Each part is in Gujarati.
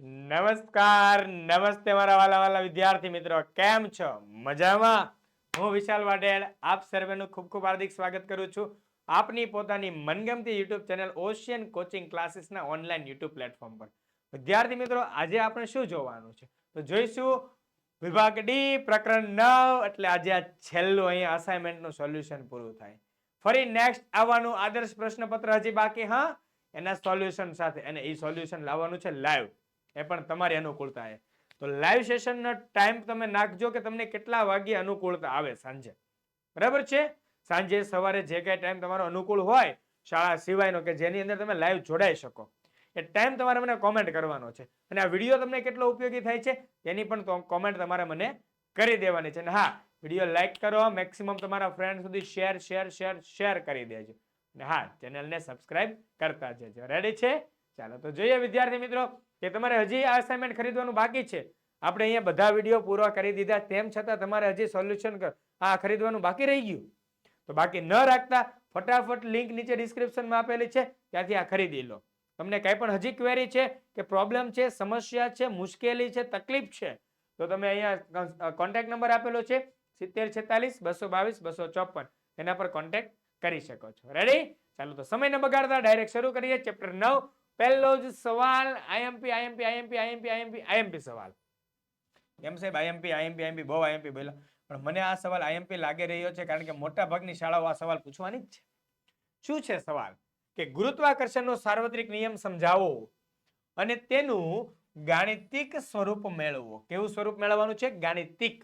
નમસ્કાર, નમસ્તે મારા વાલા વાલા વિદ્યાર્થી મિત્રો. કેમ છો? મજામાં? હું વિશાલ વાઢેર આપ સર્વેનું ખૂબ ખૂબ હાર્દિક સ્વાગત કરું છું. આપની પોતાની મનગમતી યુટ્યુબ ચેનલ ઓશિયન કોચિંગ ક્લાસીસના ઓનલાઈન યુટ્યુબ પ્લેટફોર્મ પર. વિદ્યાર્થી મિત્રો, આજે આપણે શું જોવાનું છે? તો જોઈશું વિભાગ ડી પ્રકરણ નવ, એટલે આજે આ છેલ્લું અહીંયા અસાઇનમેન્ટનું સોલ્યુશન પૂરું થાય. ફરી નેક્સ્ટ આવવાનું આદર્શ પ્રશ્નપત્ર હજી બાકી, હા? એના સોલ્યુશન સાથે, અને એ સોલ્યુશન લાવવાનું છે લાઈવ એ પણ તમારી અનુકૂળતાએ તો લાઈવ સેશનનો ટાઈમ તમે નાખજો કે તમને કેટલા વાગ્યે અનુકૂળતા આવે સાંજે. બરાબર છે? સાંજે સવારે જે કાંઈ ટાઈમ તમારો અનુકૂળ હોય, શાળા સિવાયનો કે જેની અંદર તમે લાઈવ જોડાઈ શકો. એ ટાઈમ તમારે મને કોમેન્ટ કરવાનો છે. અને આ વીડિયો તમને કેટલો ઉપયોગી થાય છે? તેની પણ કોમેન્ટ તમારે મને કરી દેવાની છે. અને હા વીડિયો લાઈક કરો મેક્સિમમ તમારા ફ્રેન્ડ સુધી શેર શેર શેર શેર કરી દેજો. અને હા ચેનલને સબસ્ક્રાઇબ કરતા જજો. રેડી છે? ચાલો, તો જોઈએ વિદ્યાર્થી મિત્રો કે તમારે હજી આ અસાઇનમેન્ટ ખરીદવાનું બાકી છે? આપણે અહીંયા બધા વીડિયો પૂરા કરી દીધા, તેમ છતાં તમારે હજી સોલ્યુશન આ ખરીદવાનું બાકી રહી ગયું. તો બાકી ન રાખતા, ફટાફટ લિંક નીચે ડિસ્ક્રિપ્શનમાં આપેલી છે, ત્યાંથી આ ખરીદી લો. તમને કંઈ પણ હજી ક્વેરી છે કે પ્રોબ્લેમ છે, સમસ્યા છે, મુશ્કેલી છે, તકલીફ છે, તો તમે અહીંયા કોન્ટેક્ટ નંબર આપેલો છે, સિત્તેર છેતાલીસ, બસો બાવીસ, બસો ચોપન. એના પર કોન્ટેક્ટ કરી શકો છો. રેડી ચાલો તો સમય ન બગાડતા ડાયરેક્ટ શરૂ કરીએ. ચેપ્ટર નવ પહેલો જ સવાલ IMP IMP IMP IMP IMP IMP સવાલ એમ સાહેબ આઈએમપી આઈએમપી આઈએમપી બહુ આઈએમપી બોલો પણ મને આ સવાલ આઈએમપી લાગી રહ્યો છે કારણ કે મોટા ભાગની શાળાઓ આ સવાલ પૂછવાની જ છે શું છે સવાલ કે ગુરુત્વાકર્ષણનો સાર્વત્રિક નિયમ સમજાવો અને તેનું ગાણિતિક સ્વરૂપ મેળવો કેવું સ્વરૂપ મેળવવાનું છે ગાણિતિક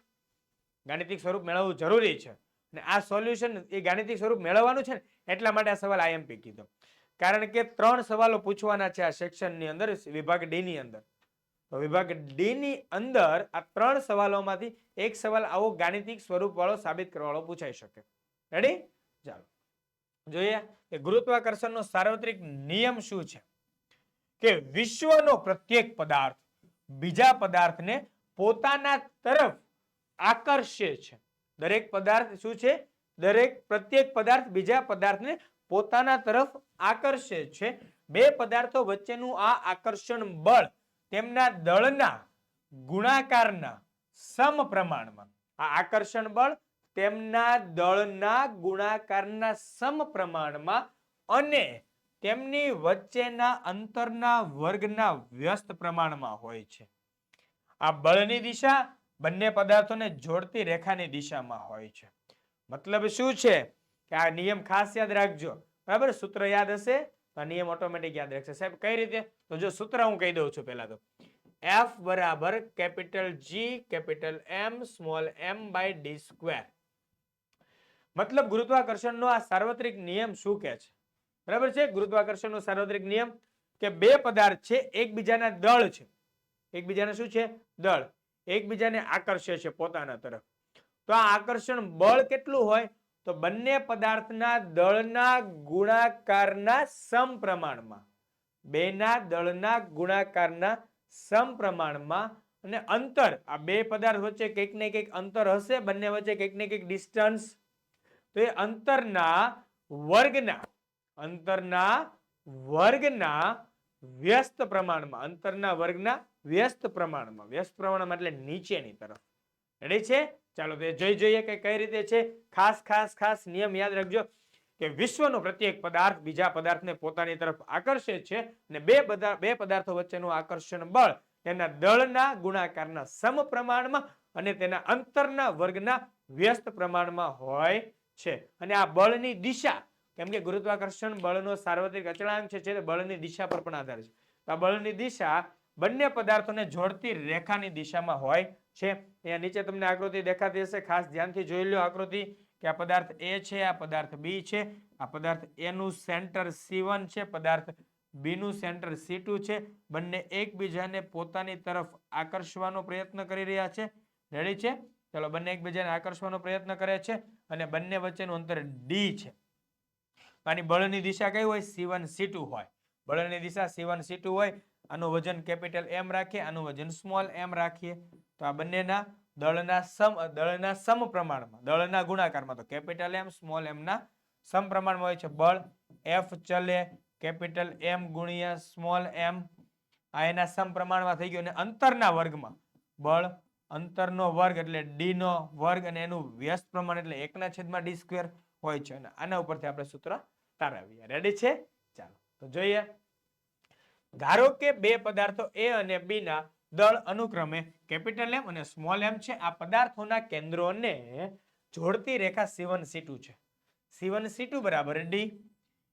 ગાણિતિક સ્વરૂપ મેળવવું જરૂરી છે અને આ સોલ્યુશન એ ગાણિતિક સ્વરૂપ મેળવવાનું છે ને એટલા માટે આ સવાલ આઈએમપી કીધો કારણ કે ત્રણ સવાલો પૂછવાના છે આ સેક્શનની અંદર, વિભાગ ડી ની અંદર. તો વિભાગ ડી ની અંદર આ ત્રણ સવાલોમાંથી એક સવાલ આવો ગાણિતિક સ્વરૂપવાળો સાબિત કરવાળો પૂછાઈ શકે. રેડી ચાલો. જોઈએ કે ગુરુત્વાકર્ષણનો સાર્વત્રિક નિયમ શું છે? કે વિશ્વનો પ્રત્યેક પદાર્થ, બીજા પદાર્થને પોતાના તરફ આકર્ષે છે. દરેક પદાર્થ શું છે? દરેક પ્રત્યેક પદાર્થ બીજા પદાર્થને પોતાના તરફ આકર્ષે છે. બે પદાર્થો વચ્ચેનું આ આકર્ષણ બળ તેમના દળના ગુણાકારના સમ પ્રમાણમાં આ આકર્ષણ બળ તેમના દળના ગુણાકારના સમ પ્રમાણમાં અને તેમની વચ્ચેના અંતરના વર્ગના વ્યસ્ત પ્રમાણમાં હોય છે. આ બળની દિશા બંને પદાર્થોને જોડતી રેખાની દિશામાં હોય છે. મતલબ શું છે? કે આ નિયમ ખાસ યાદ રાખજો. બરાબર? સૂત્ર યાદ હશે તો નિયમ ઓટોમેટિક યાદ રાખશે. સાહેબ, કઈ રીતે? તો જો સૂત્ર હું કહી દઉં છું પહેલા તો. એફ બરાબર capital G capital M small m by d square. મતલબ ગુરુત્વાકર્ષણનો આ સાર્વત્રિક નિયમ શું કહે છે? બરાબર છે? ગુરુત્વાકર્ષણનો સાર્વત્રિક નિયમ કે બે પદાર્થ છે, એકબીજાના દળ છે. એકબીજાને શું છે? દળ. એકબીજાને આકર્ષે છે પોતાના તરફ. તો આ આકર્ષણ બળ કેટલું હોય? તો બંને પદાર્થના દળના ગુણાકારના સમપ્રમાણમાં. બેના દળના ગુણાકારના સમપ્રમાણમાં અને અંતર. આ બે પદાર્થ વચ્ચે કંઈક ને કંઈક અંતર હશે, બંને વચ્ચે કંઈક ને કંઈક ડિસ્ટન્સ તો એ અંતરના વર્ગના અંતરના વર્ગના વ્યસ્ત પ્રમાણમાં, અંતરના વર્ગના વ્યસ્ત પ્રમાણમાં. વ્યસ્ત પ્રમાણમાં એટલે નીચેની તરફ. રેડી છે? ચાલો જોઈ જોઈએ કે કઈ રીતે છે. ખાસ ખાસ ખાસ નિયમ યાદ રાખજો કે વિશ્વનો પ્રત્યેક પદાર્થ બીજા પદાર્થને પોતાની તરફ આકર્ષે છે અને બે બે પદાર્થો વચ્ચેનું આકર્ષણ બળ તેના દળના ગુણાકારના સમપ્રમાણમાં અને તેના અંતરના વર્ગના વ્યસ્ત પ્રમાણમાં હોય છે. અને આ બળની દિશા, કેમ કે ગુરુત્વાકર્ષણ બળનો સાર્વત્રિક અચળાંક છે બળની દિશા પર પણ આધાર છે. તો આ બળની દિશા બંને પદાર્થોને જોડતી રેખાની દિશામાં હોય છે? અહીંયા નીચે તમને આકૃતિ દેખાતી હશે. ખાસ ધ્યાનથી જોઈ લો આકૃતિ કે આ પદાર્થ એ છે, આ પદાર્થ બી છે. આ પદાર્થ એનું સેન્ટર સી છે, પદાર્થ બીનું સેન્ટર સી છે. બંને એકબીજાને પોતાની તરફ આકર્ષવાનો પ્રયત્ન કરી રહ્યા છે. રેડી છે? ચલો, બંને એકબીજાને આકર્ષવાનો પ્રયત્ન કરે છે અને બંને વચ્ચેનું અંતર ડી છે. આની બળની દિશા કઈ હોય? સી વન હોય. બળની દિશા સી વન હોય. આનું વજન કેપિટલ એમ રાખીએ આનું વજન સ્મોલ એમ રાખીએ. તો આ બંનેના દળના સમ, દળના સમપ્રમાણમાં દળના ગુણાકારમાં તો કેપિટલ એમ સ્મોલ એમના સમપ્રમાણમાં હોય છે. બળ એફ ચલે કેપિટલ એમ ગુણ્યા સ્મોલ એમ આ એના સમપ્રમાણમાં થઈ ગયું અને અંતરના વર્ગમાં બળ, અંતરનો વર્ગ એટલે ડી નો વર્ગ અને એનું વ્યસ્ત પ્રમાણ એટલે એકના છેદમાં ડી સ્ક્વેર હોય છે. અને આના ઉપરથી આપણે સૂત્ર તારાવીએ. રેડી છે? ચાલો. તો જોઈએ. ધારો કે બે પદાર્થો એ અને બી ના દળ અનુક્રમે કેપિટલ એમ અને સ્મોલ એમ છે, આ પદાર્થોના કેન્દ્રોને જોડતી રેખા C1 C2 છે. C1 C2 બરાબર ડી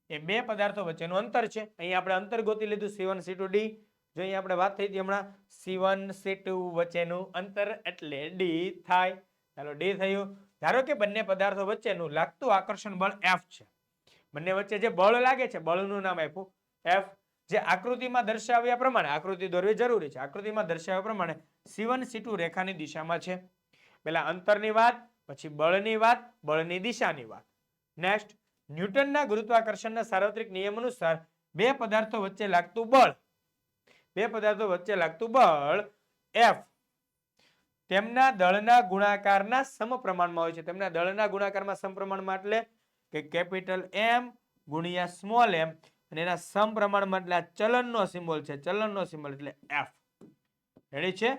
એ બે પદાર્થો વચ્ચેનું અંતર છે. અહીં આપણે અંતર ગોતી લીધું C1 C2 ડી જો અહીં આપણે વાત થઈ હતી હમણાં C1 C2 વચ્ચેનું અંતર એટલે ડી થાય. ચાલો ડી થયું. ધારો કે બંને પદાર્થો વચ્ચેનું લાગતું આકર્ષણ બળ એફ છે. બંને વચ્ચે જે બળ લાગે છે, બળનું નામ આપ્યું. F જે આકૃતિમાં દર્શાવ્યા પ્રમાણે, આકૃતિ દોરવી જરૂરી છે, આકૃતિમાં દર્શાવ્યા પ્રમાણે C1 C2 રેખાની દિશામાં છે. પેલા અંતરની વાત, પછી બળની વાત, બળની દિશાની વાત. નેક્સ્ટ ન્યૂટનના ગુરુત્વાકર્ષણના સાર્વત્રિક નિયમ અનુસાર બે પદાર્થો વચ્ચે લાગતું બળ, બે પદાર્થો વચ્ચે લાગતું બળ એફ તેમના દળના ગુણાકારના સમપ્રમાણમાં હોય છે. તેમના દળના ગુણાકારમાં સમપ્રમાણમાં એટલે કે કેપિટલ એમ ગુણ્યા સ્મોલ m. અને એના સમપ્રમાણમાં એટલે આ ચલનનો સિમ્બોલ છે. ચલનનો સિમ્બોલ એટલે એફ રેડી છે?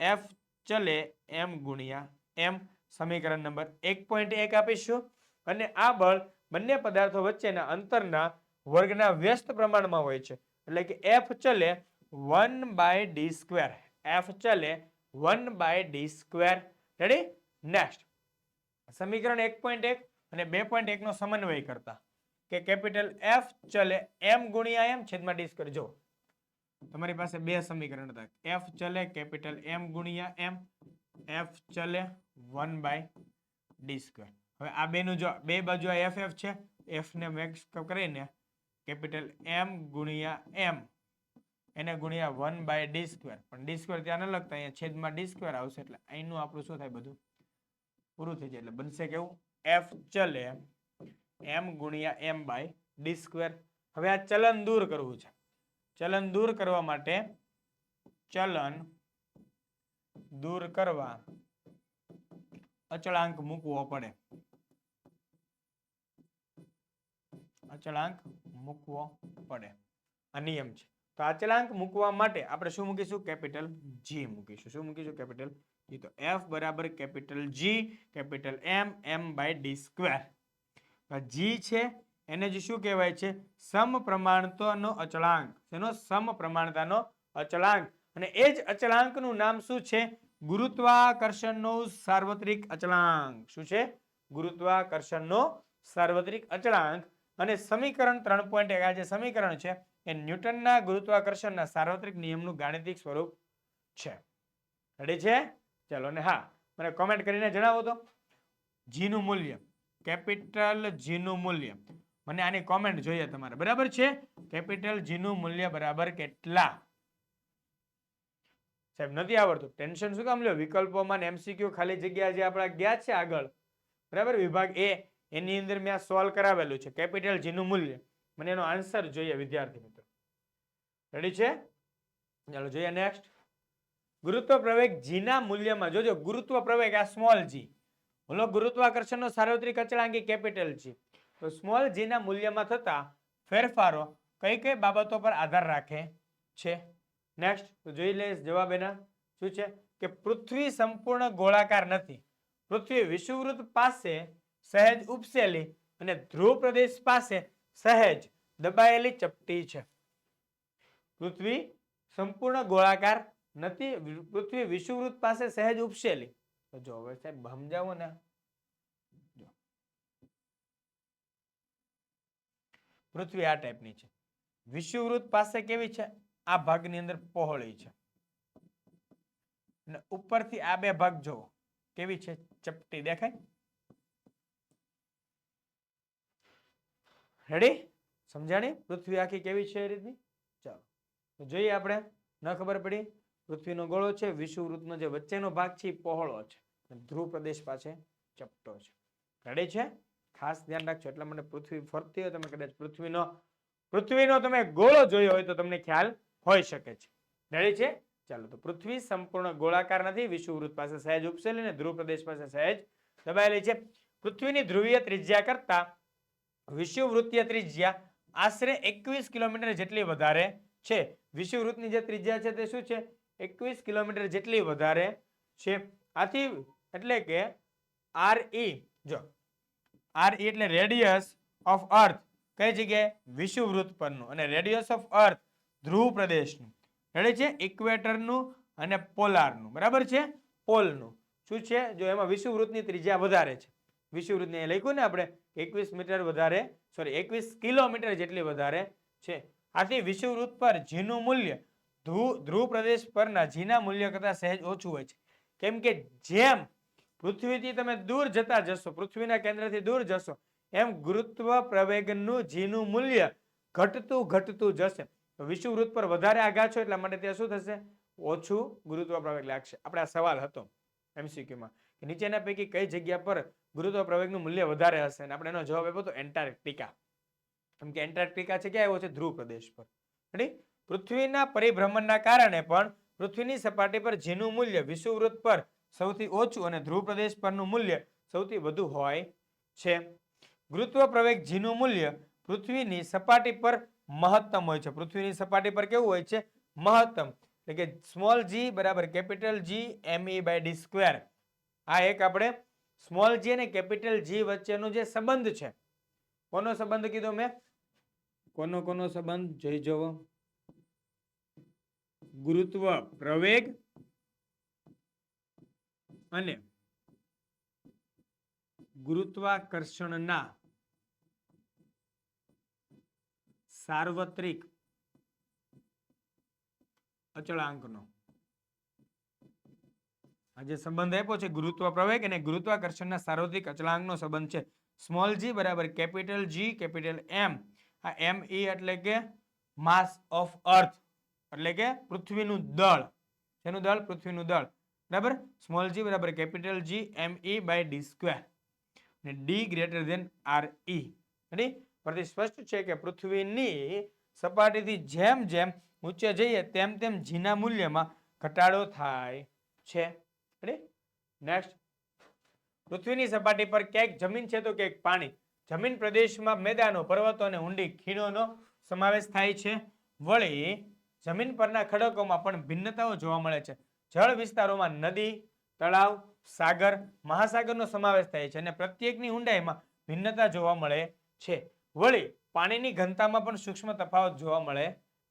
એફ ચલે એમ ગુણ્યા એમ સમીકરણ નંબર એક પોઈન્ટ એક આપીશું. અને આ બળ બંને પદાર્થો વચ્ચેના અંતરના વર્ગના વ્યસ્ત પ્રમાણમાં હોય છે. એટલે કે એફ ચલે one by d square F ચલે one by d square ready next સમીકરણ એક પોઈન્ટ એક અને બે પોઈન્ટ એકનો સમન્વય કરતા. કે કેપિટલ એફ ચલે એમ ગુણ્યા એમ છેદમાં ડી કરજો તમારી પાસે બે સમીકરણ હતા. એફ ચલે કેપિટલ એમ ગુણ્યા એમ એફ ચલે વન બાય ડી સ્ક્વેર હવે આ બેનું જો, બે બાજુ આ એફ એફ છે એફને મેક્સ કરીને કેપિટલ એમ ગુણ્યા એમ એને ગુણ્યા વન બાય ડી સ્ક્વેર પણ ડી સ્ક્વેર ત્યાં ન લખતા, અહીંયા છેદમાં ડી સ્ક્વેર આવશે, એટલે અહીંનું આપણું શું થાય બધું? પૂરું થઈ જાય. એટલે બનશે કેવું? એફ ચલે એમ ગુણ્યા એમ બાય ડી સ્ક્વેર. હવે આ ચલન દૂર કરવું છે. ચલન દૂર કરવા માટે ચલન દૂર કરવા અચળાંક મૂકવો પડે. અચળાંક મૂકવો પડે. આ નિયમ છે. તો અચળાંક મૂકવા માટે આપણે શું મૂકીશું? કેપિટલ જી મૂકીશું. શું મૂકીશું? કેપિટલ જી તો એફ બરાબર capital G capital M m by d square. G છે, એને જ શું કહેવાય છે? સમપ્રમાણતાનો અચળાંક. એનો સમપ્રમાણતાનો અચળાંક. અને એ જ અચળાંકનું નામ શું છે? ગુરુત્વાકર્ષણનો સાર્વત્રિક અચળાંક. શું છે? ગુરુત્વાકર્ષણનો સાર્વત્રિક અચળાંક. અને સમીકરણ ત્રણ પોઈન્ટ એક, આ જે સમીકરણ છે, એ ન્યૂટનના ગુરુત્વાકર્ષણના સાર્વત્રિક નિયમનું ગાણિતિક સ્વરૂપ છે. રેડી છે? ચલો ને હા. મને કોમેન્ટ કરીને જણાવો તો. જીનું મૂલ્ય. કેપિટલ જીનું મૂલ્ય. મને આની કોમેન્ટ જોઈએ તમારે. બરાબર છે? કેપિટલ જીનું મૂલ્ય બરાબર કેટલા? સાહેબ, નથી આવડતું. ટેન્શન શું કામ લ્યો? વિકલ્પોમાં એમસીક્યુ ખાલી જગ્યા જે આપણા ગયા છે આગળ. બરાબર? વિભાગ એ એની અંદર મેં આ સોલ્વ કરાવેલું છે. કેપિટલ જીનું મૂલ્ય. મને એનો આન્સર જોઈએ, વિદ્યાર્થી મિત્રો. રેડી છે? ચાલો જોઈએ નેક્સ્ટ ગુરુત્વ પ્રવેગ જીના મૂલ્યમાં. જોજો, ગુરુત્વ પ્રવેગ આ સ્મોલ જી બોલો ગુરુત્વાકર્ષણનો સાર્વત્રિક અચળાંકી કેપિટલ છે. તો સ્મોલ જીના મૂલ્યમાં થતા ફેરફારો કઈ કઈ બાબતો પર આધાર રાખે છે? નેક્સ્ટ તો જોઈ લઈશ જવાબ એના. શું છે? કે પૃથ્વી સંપૂર્ણ ગોળાકાર નથી. પૃથ્વી વિષુવવૃત્ત પાસે સહેજ ઉપસેલી અને ધ્રુવ પ્રદેશ પાસે સહેજ દબાયેલી ચપટી છે. પૃથ્વી સંપૂર્ણ ગોળાકાર નથી. પૃથ્વી વિષુવૃત પાસે સહેજ ઉપસેલી. તો જો હવે સાહેબ સમજાવો ને. જો. પૃથ્વી આ ટાઈપની છે. વિષુવવૃત્ત પાસે કેવી છે? આ ભાગની અંદર પહોળી છે. અને ઉપરથી આ બે ભાગ જો કેવી છે? ચપટી દેખાય? રેડી સમજાણી? પૃથ્વી આખી કેવી છે એ રીતની? ચાલો. જોઈએ આપણે. ન ખબર પડી? પૃથ્વીનો ગોળો છે, વિષુવવૃત્તનો જે વચ્ચેનો ભાગ છે, એ પહોળો છે. ધ્રુવ પ્રદેશ પાસે ચપટો છે. રેડી છે? ખાસ ધ્યાન રાખજો, એટલે મને પૃથ્વી ફરતી હોય, તમે કદાચ પૃથ્વીનો પૃથ્વીનો તમે ગોળો જોયો હોય તો તમને ખ્યાલ હોઈ શકે છે. રેડી છે? ચાલો, તો પૃથ્વી સંપૂર્ણ ગોળાકાર નથી, વિષુવવૃત્ત પાસે સહેજ ઉપસેલી અને ધ્રુવ પ્રદેશ પાસે સહેજ દબાયેલી છે. પૃથ્વીની ધ્રુવીય ત્રિજ્યા કરતા વિષુવવૃત્તીય ત્રિજ્યા આશરે એકવીસ કિલોમીટર જેટલી વધારે છે. વિષુવવૃત્તની જે ત્રિજ્યા છે તે શું છે? એકવીસ કિલોમીટર જેટલી વધારે છે. આથી એટલે કે આર ઈ જો આર ઈ એટલે રેડિયસ ઓફ અર્થ કઈ જગ્યાએ? વિષુવવૃત્ત પરનું અને રેડિયસ ઓફ અર્થ ધ્રુવ પ્રદેશનું રેડી છે? ઇક્વેટરનું અને પોલારનું બરાબર છે? પોલનું. શું છે? જો એમાં વિષુવવૃત્તની ત્રિજ્યા વધારે છે. વિષુવવૃત્તને એ લખ્યું ને આપણે, એકવીસ મીટર વધારે સોરી એકવીસ કિલોમીટર જેટલી વધારે છે. આથી વિષુવવૃત્ત પર જીનું મૂલ્ય ધ્રુવ પ્રદેશ પરના જીના મૂલ્ય કરતાં સહેજ ઓછું હોય છે. કેમ કે જેમ પૃથ્વીથી તમે દૂર જતા જશો, પૃથ્વીના કેન્દ્રથી દૂર જશો, એમ ગુરુત્વ પ્રવેગનું જીનું મૂલ્ય ઘટતું ઘટતું જશે. તો વિષુવવૃત્ત પર વધારે આઘાત છો એટલા માટે ત્યાં શું થશે? ઓછું ગુરુત્વ પ્રવેગ લાગશે. આપણે આ સવાલ હતો એમસીક્યુમાં કે નીચેના પૈકી કઈ જગ્યા પર ગુરુત્વ પ્રવેગનું મૂલ્ય વધારે હશે? અને આપણે એનો જવાબ આપ્યો તો એન્ટાર્કટિકા. કેમ કે એન્ટાર્કટિકા છે ક્યાં આવ્યો છે? ધ્રુવ પ્રદેશ પર. રેડી પૃથ્વીના પરિભ્રમણના કારણે પણ પૃથ્વીની સપાટી પર જેનું મૂલ્ય વિષુવવૃત્ત પર સૌથી ઓછું અને ધ્રુવ પ્રદેશ પરનું મૂલ્ય સૌથી વધુ હોય છે. ગુરુત્વ પ્રવેગ જીનું મૂલ્ય પૃથ્વીની સપાટી પર મહત્તમ હોય છે. પૃથ્વીની સપાટી પર કેવું હોય છે? મહત્તમ. એટલે કે સ્મોલ જી બરાબર capital G M E by d square આ એક આપણે સ્મોલ જી અને કેપિટલ જી વચ્ચેનો જે સંબંધ છે. કોનો સંબંધ કીધો મેં? કોનો કોનો સંબંધ? જોઈ જવો. ગુરુત્વ પ્રવેગ અને ગુરુત્વાકર્ષણના સાર્વત્રિક અચળાંકનો. આ જે સંબંધ આપ્યો છે ગુરુત્વ પ્રવેગ અને ગુરુત્વાકર્ષણના સાર્વત્રિક અચળાંકનો સંબંધ છે. સ્મોલ જી બરાબર કેપિટલ જી કેપિટલ એમ આ એમ ઈ એટલે કે માસ ઓફ અર્થ. એટલે કે પૃથ્વીનું દળ. શેનું દળ? પૃથ્વીનું દળ. બરાબર? સ્મોલ જી બરાબર capital G M E by d square અને d greater than R E ready પરથી સ્પષ્ટ છે કે પૃથ્વીની સપાટીથી જેમ જેમ ઊંચે જઈએ તેમ તેમ જીના મૂલ્યમાં ઘટાડો થાય છે. રેડી નેક્સ્ટ પૃથ્વીની સપાટી પર ક્યાંક જમીન છે તો ક્યાંક પાણી. જમીન પ્રદેશમાં મેદાનો, પર્વતો અને ઊંડી ખીણોનો સમાવેશ થાય છે. વળી જમીન પરના ખડકોમાં પણ ભિન્નતાઓ જોવા મળે છે. જળ વિસ્તારોમાં નદી, તળાવ, સાગર, મહાસાગરનો સમાવેશ થાય છે અને પ્રત્યેકની ઊંડાઈમાં ભિન્નતા જોવા મળે છે. વળી, પાણીની ઘનતામાં પણ સૂક્ષ્મ તફાવત જોવા મળે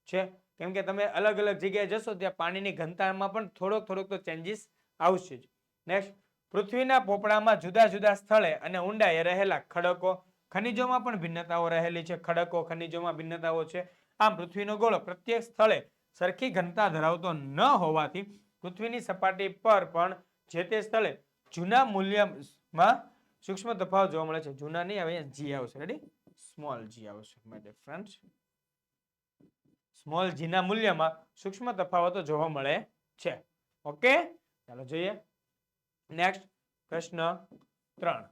છે. કેમ કે તમે અલગ અલગ જગ્યાએ જશો ત્યાં પાણીની ઘનતામાં પણ થોડોક થોડોક તો ચેન્જીસ આવશે જ. નેક્સ્ટ પૃથ્વીના પોપડામાં જુદા જુદા સ્થળે અને ઊંડાઈએ રહેલા ખડકો ખનિજોમાં પણ ભિન્નતાઓ રહેલી છે. ખડકો ખનિજોમાં ભિન્નતાઓ છે. આમ પૃથ્વીનો ગોળો પ્રત્યેક સ્થળે સરખી ઘનતા ધરાવતો ન હોવાથી પૃથ્વીની સપાટી પર પણ જે તે સ્થળે જૂના મૂલ્યમાં સૂક્ષ્મ તફાવત જોવા મળે છે. જૂના નહીં, હવે જી આવશે. રેડી સ્મોલ જી આવશે માય ડિયર ફ્રેન્ડ્સ સ્મોલ જીના મૂલ્યમાં સૂક્ષ્મ તફાવતો જોવા મળે છે. ઓકે ચાલો જોઈએ. નેક્સ્ટ પ્રશ્ન ત્રણ.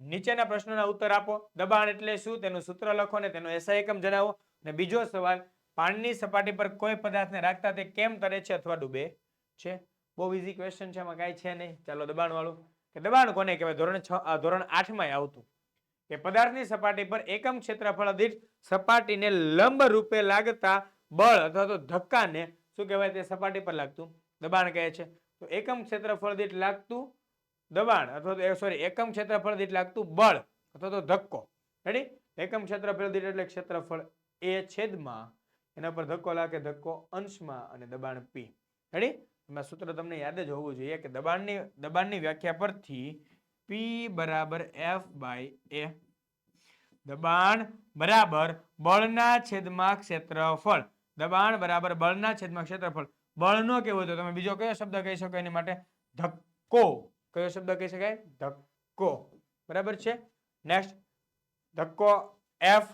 નીચેના પ્રશ્નોના ઉત્તર આપો. દબાણ એટલે શું? તેનું સૂત્ર લખો ને તેનો એસઆઈ એકમ જણાવો. અને બીજો સવાલ પાણીની સપાટી પર કોઈ પદાર્થને રાખતા તે કેમ તરે છે અથવા ડૂબે છે? બહુ ઇઝી ક્વેશ્ચન છે એમાં કાંઈ છે નહીં. ચાલો દબાણવાળું. કે દબાણ કોને કહેવાય? ધોરણ છ ધોરણ આઠમાં આવતું. કે પદાર્થની સપાટી પર એકમ ક્ષેત્રફળ દીઠ સપાટીને લંબ રૂપે લાગતા બળ અથવા તો ધક્કાને શું કહેવાય તે સપાટી પર લાગતું? દબાણ કહે છે. તો એકમ ક્ષેત્રફળ દીઠ લાગતું દબાણ અથવા તો સોરી એકમ ક્ષેત્રફળ દીઠ લાગતું બળ અથવા તો ધક્કો. રેડી એકમ ક્ષેત્રફળ દીઠ એટલે ક્ષેત્રફળ એ છેદમાં, એના પર ધક્કો લાગે, ધક્કો અંશમાં અને દબાણ પી. રેડી એમાં સૂત્ર તમને યાદ જ હોવું જોઈએ કે દબાણની દબાણની વ્યાખ્યા પરથી પી બરાબર એફ બાય એ દબાણ બરાબર બળના છેદમાં ક્ષેત્રફળ. દબાણ બરાબર બળના છેદમાં ક્ષેત્રફળ. બળનો કેવો તો તમે બીજો કયો શબ્દ કહી શકો એની માટે? ધક્કો. કયો શબ્દ કહી શકાય? ધક્કો. બરાબર છે? નેક્સ્ટ ધક્કો એફ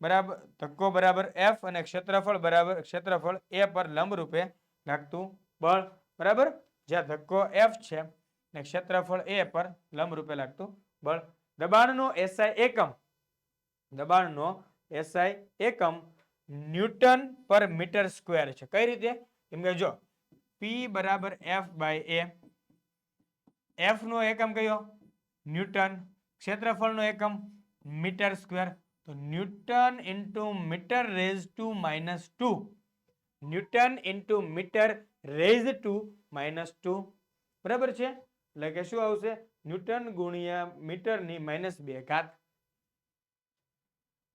બરાબર? ધક્કો બરાબર એફ અને ક્ષેત્રફળ બરાબર ક્ષેત્રફળ એ પર લંબ રૂપે લાગતું બળ, બરાબર? જ્યાં ધક્કો એફ છે ને ક્ષેત્રફળ એ પર લંબ રૂપે લાગતું બળ. દબાણનો એસઆઈ એકમ, દબાણનો એસઆઈ એકમ ન્યૂટન પર મીટર સ્ક્વેર છે. કઈ રીતે? એમ કે જો પી બરાબર એફ બાય એ એફ નો એકમ કયો? ન્યૂટન. ક્ષેત્રફળનો એકમ મીટર સ્ક્વેર. તો newton into metre raise to minus two. Newton into metre raise to minus two. બરાબર છે? એટલે કે શું આવશે? ન્યૂટન ગુણ્યા મીટરની માઇનસ બે ઘાત.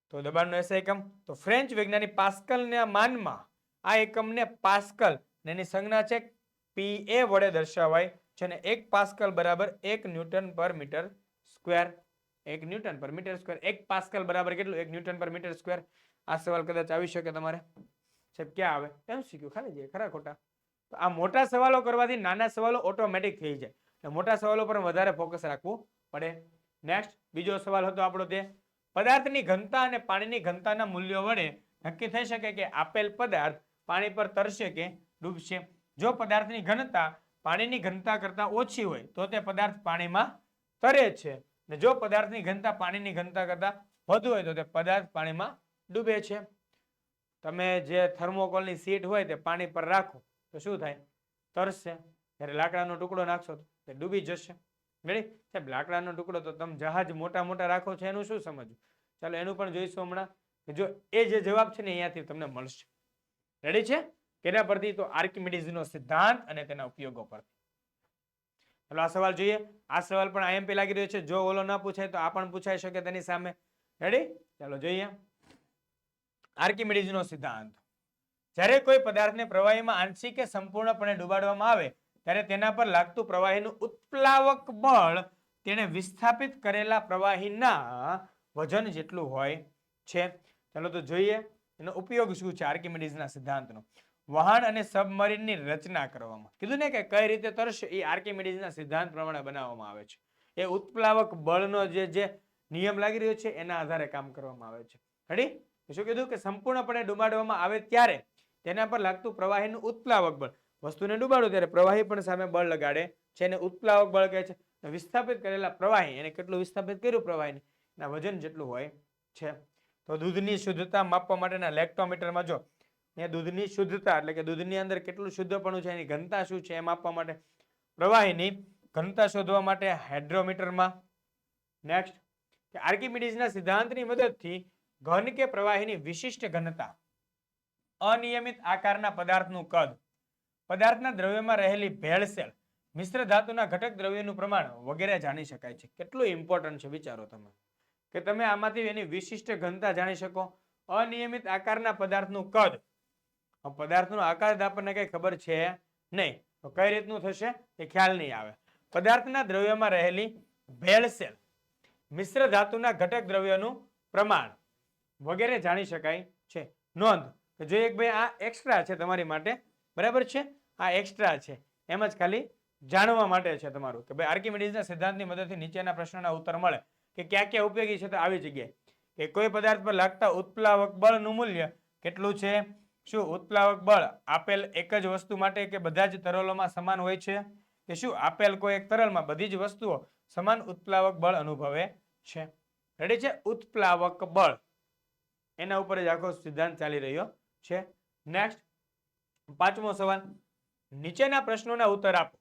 તો દબાણનો એસે એકમ. તો ફ્રેન્ચ વૈજ્ઞાનિક પાસ્કલના માનમાં આ એકમને પાસ્કલ ને એની સંજ્ઞા છે પી એ વડે દર્શાવાય છે ને એક પાસ્કલ બરાબર એક ન્યૂટન પર મીટર સ્ક્વેર. એક ન્યૂટન પર મીટર સ્ક્વેર. એક પાસ્કલ બરાબર કેટલું? એક ન્યૂટન પર મીટર સ્ક્વેર. આ સવાલ કદાચ આવી શકે તમારે. સાહેબ, ક્યાં આવે? એમ શીખ્યું ખાલી જાય ખરા ખોટા. તો આ મોટા સવાલો કરવાથી નાના સવાલો ઓટોમેટિક થઈ જાય. એટલે મોટા સવાલો પર વધારે ફોકસ રાખવું પડે. નેક્સ્ટ બીજો સવાલ હતો આપણો તે. પદાર્થની ઘનતા અને પાણીની ઘનતાના મૂલ્યો વડે નક્કી થઈ શકે કે આપેલ પદાર્થ પાણી પર તરશે કે ડૂબશે? જો પદાર્થની ઘનતા પાણીની ઘનતા કરતાં ઓછી હોય, તો તે પદાર્થ પાણીમાં તરે છે. ને જો પદાર્થની ઘનતા પાણીની ઘનતા કરતાં વધુ હોય તો તે પદાર્થ પાણીમાં ડૂબે છે. તમે જે થર્મોકોલની સીટ હોય તે પાણી પર રાખો તો શું થાય? તરશે જ્યારે લાકડાનો ટુકડો નાખશો તો ડૂબી જશે. રેડી સાહેબ, લાકડાનો ટુકડો તો તમે જહાજ મોટા મોટા રાખો છો, એનું શું સમજવું? ચાલો, એનું પણ જોઈશું હમણાં કે જો એ જે જવાબ છે ને અહીંયાથી તમને મળશે. રેડી છે? કેના પરથી? તો આર્કિમિડીઝનો સિદ્ધાંત અને તેના ઉપયોગો પરથી. ચાલો આ સવાલ જોઈએ. આ સવાલ પણ આઈએમપી લાગી રહ્યો છે. જો ઓલો ના પૂછાય તો આ પણ પૂછાઈ શકે તેની સામે. રેડી ચાલો જોઈએ. આર્કિમિડીઝનો સિદ્ધાંત. જ્યારે કોઈ પદાર્થને પ્રવાહીમાં આંશિક કે સંપૂર્ણપણે ડુબાડવામાં આવે, ત્યારે તેના પર લાગતું પ્રવાહીનું ઉત્પ્લાવક બળ તેણે વિસ્થાપિત કરેલા પ્રવાહીના વજન જેટલું હોય છે. ચાલો તો જોઈએ. એનો ઉપયોગ શું છે આર્કિમિડીઝના સિદ્ધાંતનો? વહાણ અને સબમરીનની રચના કરવામાં. કીધું ને કે કઈ રીતે તરશે એ આર્કિમિડીઝના સિદ્ધાંત પ્રમાણે બનાવવામાં આવે છે. એ ઉત્પ્લાવક બળનો જે જે નિયમ લાગી રહ્યો છે, એના આધારે કામ કરવામાં આવે છે. રેડી શું કીધું કે સંપૂર્ણપણે ડુબાડવામાં આવે ત્યારે તેના પર લાગતું પ્રવાહીનું ઉત્પ્લાવક બળ. વસ્તુને ડુબાડો ત્યારે પ્રવાહી પણ સામે બળ લગાડે છે એને ઉત્પ્લાવક બળ કહે છે. વિસ્થાપિત કરેલા પ્રવાહી, એને કેટલું વિસ્થાપિત કર્યું પ્રવાહીને? એના વજન જેટલું હોય છે. તો દૂધની શુદ્ધતા માપવા માટેના લેક્ટોમીટરમાં જો અહીંયા દૂધની શુદ્ધતા, એટલે કે દૂધની અંદર કેટલું શુદ્ધપણું છે, એની ઘનતા શું છે એ માપવા માટે પ્રવાહીની ઘનતા શોધવા માટે હાઇડ્રોમીટરમાં નેક્સ્ટ કે આર્કિમિડીઝના સિદ્ધાંતની મદદથી ઘન કે પ્રવાહીની વિશિષ્ટ ઘનતા, અનિયમિત આકારના પદાર્થનું કદ, પદાર્થના દ્રવ્યમાં રહેલી ભેળસેળ મિશ્ર ધાતુના ઘટક દ્રવ્યનું પ્રમાણ વગેરે જાણી શકાય છે. કેટલું ઇમ્પોર્ટન્ટ છે વિચારો તમે, કે તમે આમાંથી એની વિશિષ્ટ ઘનતા જાણી શકો, અનિયમિત આકારના પદાર્થનું કદ પદાર્થનો આકાર આપણને કઈ ખબર છે નહીં. તો કઈ રીતનું થશે એ ખ્યાલ નહીં આવે. પદાર્થના દ્રવ્યમાં રહેલી ભેળસેળ મિશ્ર ધાતુના ઘટક દ્રવ્યનું પ્રમાણ વગેરે જાણી શકાય છે. નોંધ કે જો એક ભાઈ આ એક્સ્ટ્રા છે તમારી માટે, બરાબર છે? આ એક્સ્ટ્રા છે. એમ જ ખાલી જાણવા માટે છે તમારું કે ભાઈ આર્કિમિડીઝના સિદ્ધાંતની મદદથી નીચેના પ્રશ્નના ઉત્તર મળે કે ક્યાં ક્યાં ઉપયોગી છે તો આવી જગ્યાએ. કે કોઈ પદાર્થ પર લાગતા ઉત્પ્લાવક બળનું મૂલ્ય કેટલું છે? શું ઉત્પ્લાવક બળ આપેલ એક જ વસ્તુ માટે કે બધા જ તરલોમાં સમાન હોય છે? કે શું આપેલ કોઈ એક તરલમાં બધી જ વસ્તુઓ સમાન ઉત્પ્લાવક બળ અનુભવે છે? રેડી છે? ઉત્પ્લાવક બળ. એના ઉપર જ આખો સિદ્ધાંત ચાલી રહ્યો છે. નેક્સ્ટ પાંચમો સવાલ. નીચેના પ્રશ્નોના ઉત્તર આપો.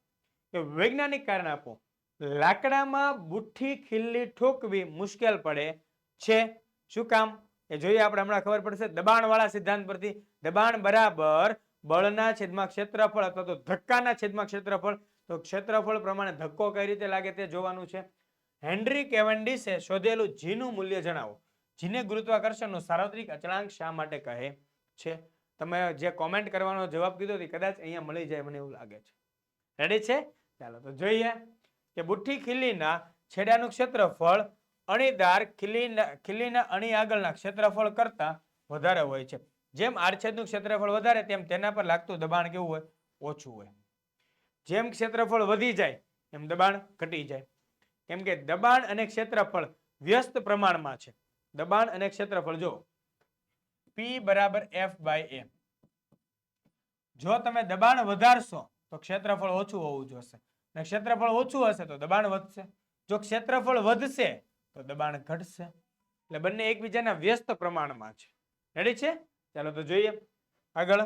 કે વૈજ્ઞાનિક કારણ આપો. લાકડામાં બુઠ્ઠી ખીલ્લી ઠોકવી મુશ્કેલ પડે છે. શું કામ? એ જોઈએ આપણે હમણાં ખબર પડશે, દબાણવાળા સિદ્ધાંત પરથી. દબાણ બરાબર બળના છેદમાં ક્ષેત્રફળ અથવા તો ધક્કાના છેદમાં ક્ષેત્રફળ. તો ક્ષેત્રફળ પ્રમાણે ધક્કો કઈ રીતે લાગે તે જોવાનું છે. હેનરી કેવન્ડિસે શોધેલું જીનું મૂલ્ય જણાવો. જીને ગુરુત્વાકર્ષણનો સાર્વત્રિક અચળાંક શા માટે કહે છે? તમે જે કોમેન્ટ કરવાનો જવાબ કીધો હતી કદાચ અહીંયા મળી જાય મને એવું લાગે છે. રેડી છે? ચાલો તો જોઈએ કે બુઠ્ઠી ખીલ્લીના છેડાનું ક્ષેત્રફળ અણીદાર ખીલીના ખીલીના અણી આગળના ક્ષેત્રફળ કરતા વધારે હોય છે. જેમ આડછેદનું ક્ષેત્રફળ વધારે, તેમ તેના પર લાગતું દબાણ કેવું હોય? ઓછું હોય. જેમ ક્ષેત્રફળ વધી જાય, એમ દબાણ ઘટી જાય. કેમ કે દબાણ અને ક્ષેત્રફળ વ્યસ્ત પ્રમાણમાં છે. દબાણ અને ક્ષેત્રફળ જો P બરાબર F બાય એ જો તમે દબાણ વધારશો, તો ક્ષેત્રફળ ઓછું હોવું જોશે અને ક્ષેત્રફળ ઓછું હશે, તો દબાણ વધશે. જો ક્ષેત્રફળ વધશે તો દબાણ ઘટશે. એટલે બંને એકબીજાના વ્યસ્ત પ્રમાણમાં છે. રેડી છે? ચાલો તો જોઈએ. આગળ.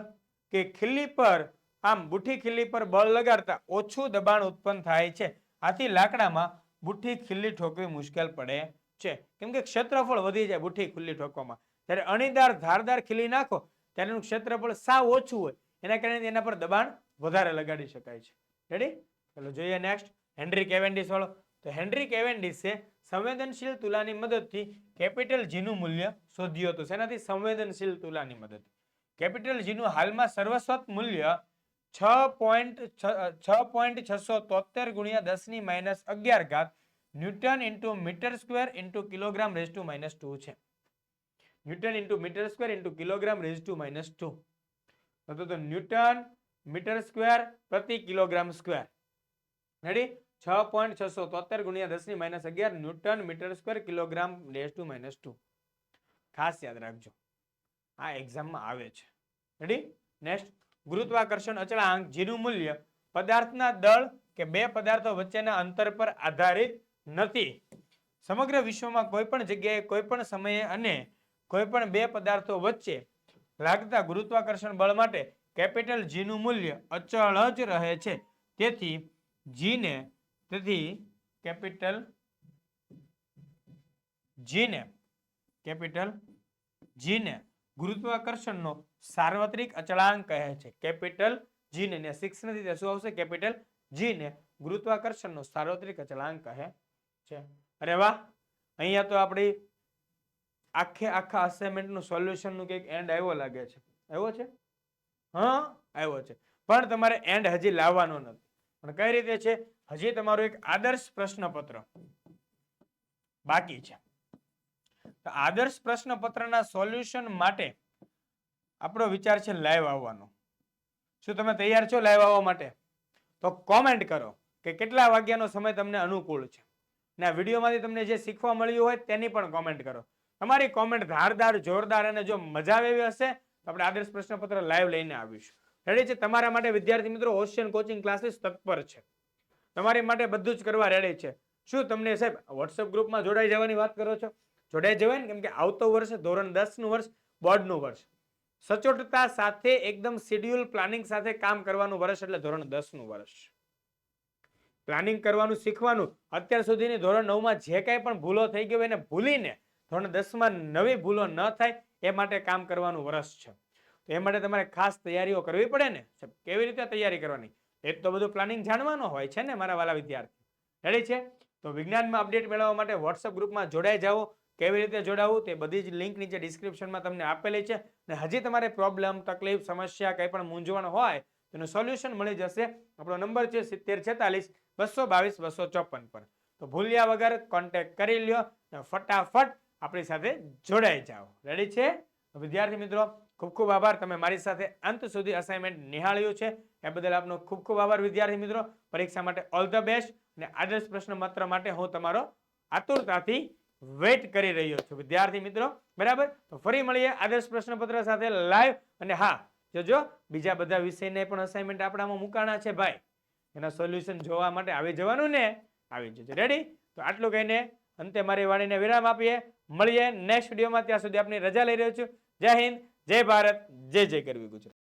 કે ખીલ્લી પર, આમ બુઠ્ઠી ખીલ્લી પર બળ લગાડતા ઓછું દબાણ ઉત્પન્ન થાય છે. આથી લાકડામાં બુઠ્ઠી ખીલ્લી ઠોકવી મુશ્કેલ પડે છે. કેમ કે ક્ષેત્રફળ વધી જાય બુઠ્ઠી ખુલ્લી ઠોકવામાં. જ્યારે અણીદાર, ધારદાર ખીલી નાખો, ત્યારે એનું ક્ષેત્રફળ સાવ ઓછું હોય. એના કારણે એના પર દબાણ વધારે લગાડી શકાય છે. રેડી ચાલો જોઈએ નેક્સ્ટ હેનરી કેવેન્ડિસ વાળો. તો હેનરી કેવેન્ડિસે સંવેદનશીલ તુલાની મદદથી કેપિટલ જીનું મૂલ્ય શોધ્યું હતું. શેનાથી? સંવેદનશીલ તુલાની મદદથી. કેપિટલ જીનું હાલમાં સર્વસ્વત મૂલ્ય છ પોઈન્ટ છ પોઈન્ટ છસો તોતેર ગુણ્યા દસની માઇનસ અગિયાર ઘાત newton into metre square into kilogram raise to minus two છે. Newton into metre square into kilogram raise to minus two. તો ન્યૂટન મીટર સ્ક્વેર પ્રતિ કિલોગ્રામ સ્ક્વેર. રેડી છ પોઈન્ટ છસો તોતેર ગુણ્યા દસની માઇનસ અગિયાર newton metre square kilogram raise to minus two ખાસ યાદ રાખજો. આ એક્ઝામમાં આવે છે. રેડી નેક્સ્ટ ગુરુત્વાકર્ષણ અચળાંક જેનું મૂલ્ય પદાર્થના દળ કે બે પદાર્થો વચ્ચેના અંતર પર આધારિત નથી. સમગ્ર વિશ્વમાં કોઈ પણ જગ્યાએ કોઈ પણ સમયે અને કોઈ પણ બે પદાર્થો વચ્ચે લાગતા ગુરુત્વાકર્ષણ બળ માટે કેપિટલ જીનું મૂલ્ય અચળ જ રહે છે. તેથી જીને તેથી કેપિટલ જીને કેપિટલ જીને ગુરુત્વાકર્ષણનો સાર્વત્રિક અચળાંક કહે છે. કેપિટલ જીને ને સિક્સ નથી, તે શું આવશે? કેપિટલ જીને ગુરુત્વાકર્ષણનો સાર્વત્રિક અચળાંક કહે છે. અરે વાહ! અહીંયા તો આપણી આખે આખા અસાઇનમેન્ટનું સોલ્યુશનનું કંઈક એન્ડ આવ્યો લાગે છે. આવ્યો છે? હા, આવ્યો છે. પણ તમારે એન્ડ હજી લાવવાનો નથી. પણ કઈ રીતે છે? હજી તમારું એક આદર્શ પ્રશ્નપત્ર બાકી છે. તો આદર્શ પ્રશ્નપત્રના સોલ્યુશન માટે આપણો વિચાર છે લાઈવ આવવાનો. શું તમે તૈયાર છો લાઈવ આવવા માટે? તો કોમેન્ટ કરો કે કેટલા વાગ્યાનો સમય તમને અનુકૂળ છે. ને આ વિડીયોમાંથી તમને જે શીખવા મળ્યું હોય તેની પણ કોમેન્ટ કરો. તમારી કોમેન્ટ ધારદાર, જોરદાર અને જો મજા આવે હશે, તો આપણે આદર્શ પ્રશ્નપત્ર લાઈવ લઈને આવીશું. રેડી છે? તમારા માટે વિદ્યાર્થી મિત્રો ઓશિયન કોચિંગ ક્લાસીસ તત્પર છે. તમારી માટે બધું જ કરવા રેડી છે. શું તમને સાહેબ વોટ્સએપ ગ્રુપમાં જોડાઈ જવાની વાત કરો છો? જોડાઈ જવાય ને? કેમ કે આવતો વર્ષ, ધોરણ દસનું વર્ષ બોર્ડનું વર્ષ. સચોટતા સાથે એકદમ શેડ્યુલ પ્લાનિંગ સાથે કામ કરવાનું વર્ષ એટલે ધોરણ દસનું વર્ષ. પ્લાનિંગ કરવાનું, શીખવાનું. અત્યાર સુધીની ધોરણ નવમાં જે કાંઈ પણ ભૂલો થઈ ગયો એને ભૂલીને ધોરણ દસમાં નવી ભૂલો ન થાય, એ માટે કામ કરવાનું વર્ષ છે. તો એ માટે તમારે ખાસ તૈયારીઓ કરવી પડે ને? કેવી રીતે તૈયારી કરવાની? એ તો બધું પ્લાનિંગ જાણવાનું હોય છે ને મારા વાલા વિદ્યાર્થી. રેડી છે? તો વિજ્ઞાનમાં અપડેટ મેળવવા માટે વોટ્સઅપ ગ્રુપમાં જોડાઈ જાઓ. કેવી રીતે જોડાવું તે બધી જ લિંક નીચે ડિસ્ક્રિપ્શનમાં તમને આપેલી છે. અને હજી તમારે પ્રોબ્લેમ તકલીફ, સમસ્યા કંઈ પણ મૂંઝવણ હોય, તેનું સોલ્યુશન મળી જશે. આપણો નંબર છે સિત્તેર છેતાલીસ, બસો બાવીસ, બસો ચોપન પર. તો ભૂલ્યા વગર કોન્ટેક્ટ કરી લ્યો અને ફટાફટ આપણી સાથે જોડાઈ જાઓ. રેડી છે? વિદ્યાર્થી મિત્રો, ખૂબ ખૂબ આભાર. તમે મારી સાથે અંત સુધી અસાઇનમેન્ટ નિહાળ્યું છે. એ બદલ આપનો ખૂબ ખૂબ આભાર, વિદ્યાર્થી મિત્રો. પરીક્ષા માટે ઓલ ધ બેસ્ટ અને આદર્શ પ્રશ્ન માત્ર માટે હું તમારો આતુરતાથી વેઇટ કરી રહ્યો છું. વિદ્યાર્થી મિત્રો, બરાબર? તો ફરી મળીએ આદર્શ પ્રશ્નપત્ર સાથે લાઈવ અને હા જોજો બીજા બધા વિષયને પણ અસાઇનમેન્ટ આપણામાં મુકાણા છે ભાઈ. એના સોલ્યુશન જોવા માટે આવી જવાનું ને? આવી જજો. રેડી તો આટલું કહીને અંતે મારી વાણીને વિરામ આપીએ. મળીએ નેક્સ્ટ વિડીયોમાં ત્યાં સુધી આપની રજા લઈ રહ્યો છું. જય હિન્દ, જય ભારત, જય જય કરવી ગુજરાત.